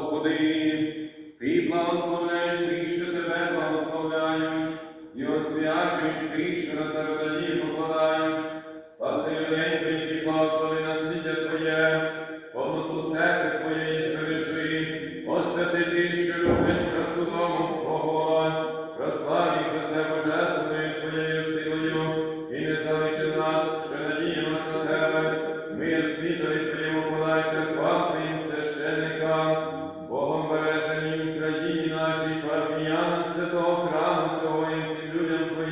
Господи, Ти благословляєш тих, що тебе благословляють, і освячують тих, що на тебе далі попадають. Спаси людей, Твоїх, благослови на насліддя Твоє, повноту церкви Твоє.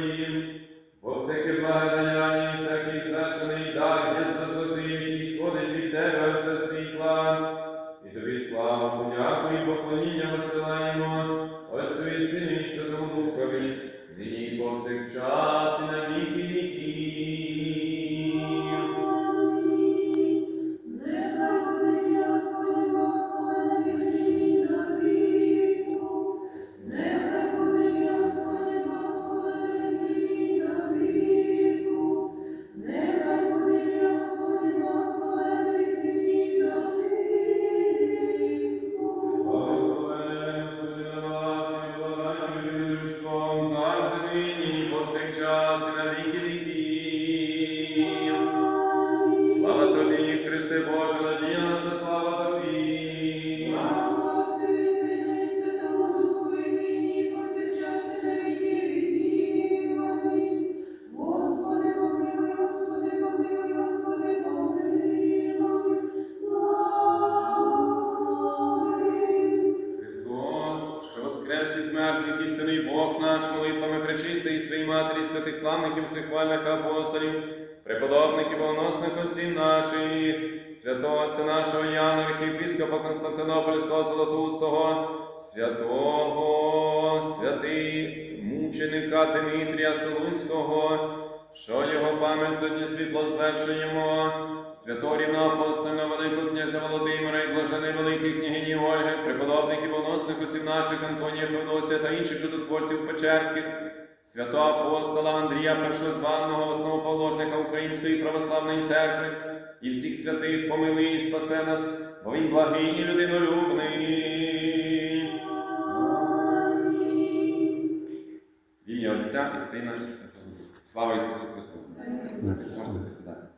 Твоїм, бо всяке благодаяння і всякий значений дар є з висоти, який сходить від Тебе, Отця світла, і Тобі славу, подяку і поклоніння висилаємо, Отцю і Сину і Святому Духові, нині повсякчас повсякчас і на віки воскрес істинний Бог наш, молитвами пречистий і своїй матері, святих славників, всехвальних апостолів, преподобних і богоносних отців наших, святого Отця нашого Яна, архієпископа Константинопольського Золотустого, святого, святий мученика Дмитрія Солунського, що його пам'ять сьогодні світло звершуємо, святого рівного апостольного Великого князя Володимира і блажений великий княгині Ольги, преподобних і боносних отців наших Антонія Феодосія та інших чудотворців Печерських, святого апостола Андрія Першозваного, основоположника Української православної церкви, і всіх святих помилуй і спасе нас, бо він благий і людинолюбний. В ім'я Отця і Сина і Святого. Слава Ісусу Христу! Можете присідати.